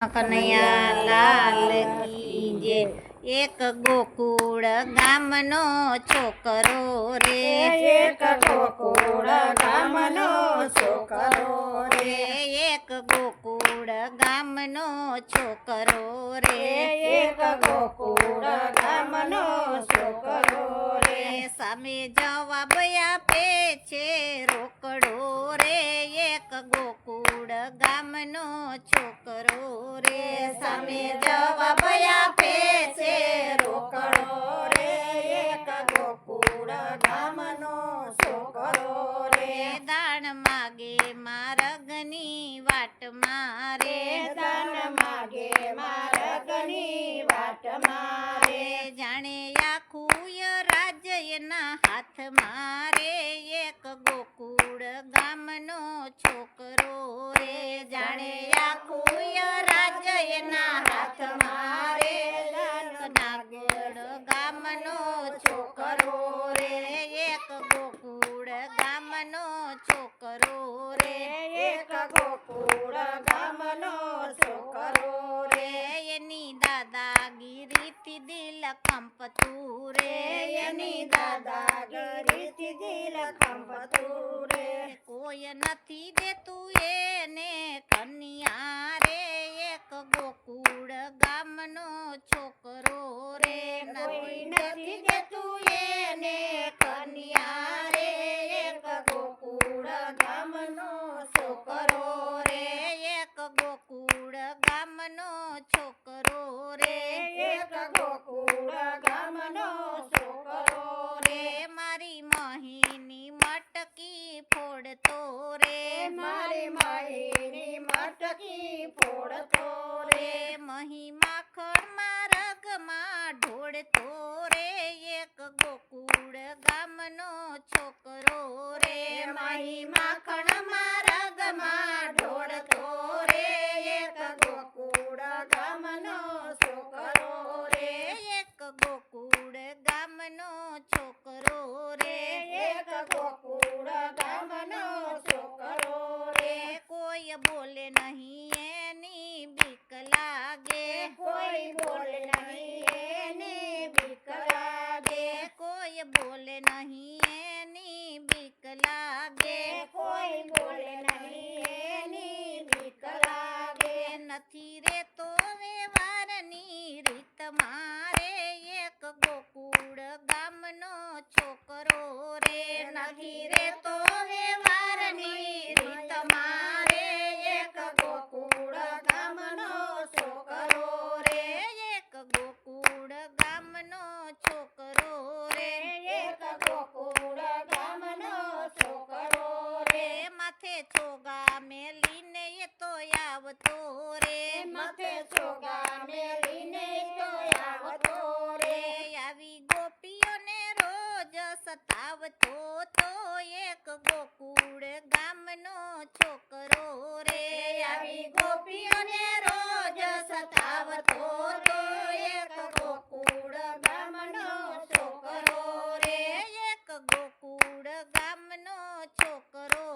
કનૈયા લાલ એક ગોકુળ ગામનો છોકરો રે એક ગોકુળ ગામનો છોકરો રે એક ગોકુળ ગામનો છોકરો રે એક ગોકુળ ગામનો છોકરો રે સામે જવાબ આપે છે રોકડો રે એક ગોકુળ ગામનો છોકરો રે. સામે જવાબ આપે છે. રોકડો રે. એક ગોકુળ ગામનો છોકરો રે. રે દાણ માગે મારગની વાટ મારે એના હાથ મારે એક ગોકુળ ગામનો છોકરો રે. જાણે આખું ય રાજ્ય એના હાથ મારે. નાગોળ ગામનો છોકરો રે. એક ગોકુળ ગામનો છોકરો રે. એક ગોકુળ ગામનો છોકરો રે. એની દાદાગીરીથી દિલ કંપતું રે. એની દાદાગીરીથી દિલ કંપતું રે કોઈ નથી દેતું એને કન્યા રે એક ગોકુળ ગામનો છોકરો રે. કોઈ નથી દેતું એને કન્યા રે એક ગોકુળ ગામનો છોકરો રે. એક ગોકુળ ગામનો છોકરો રે. ગામનો છોકરો રે એક ગોકુળ ગામનો છોકરો રે. રે કોઈ બોલે નહીં એની બીક લાગે. કોઈ બોલે નહીં એની બીક લાગે. કોઈ બોલે નહીં એની બીક લાગે. રોજ સતાવતો તો એક ગોકુળ ગામનો છોકરો રે. આવી ગોપીઓને રોજ સતાવતો ગોકુળ ગામનો છોકરો એક ગોકુળ ગામનો છોકરો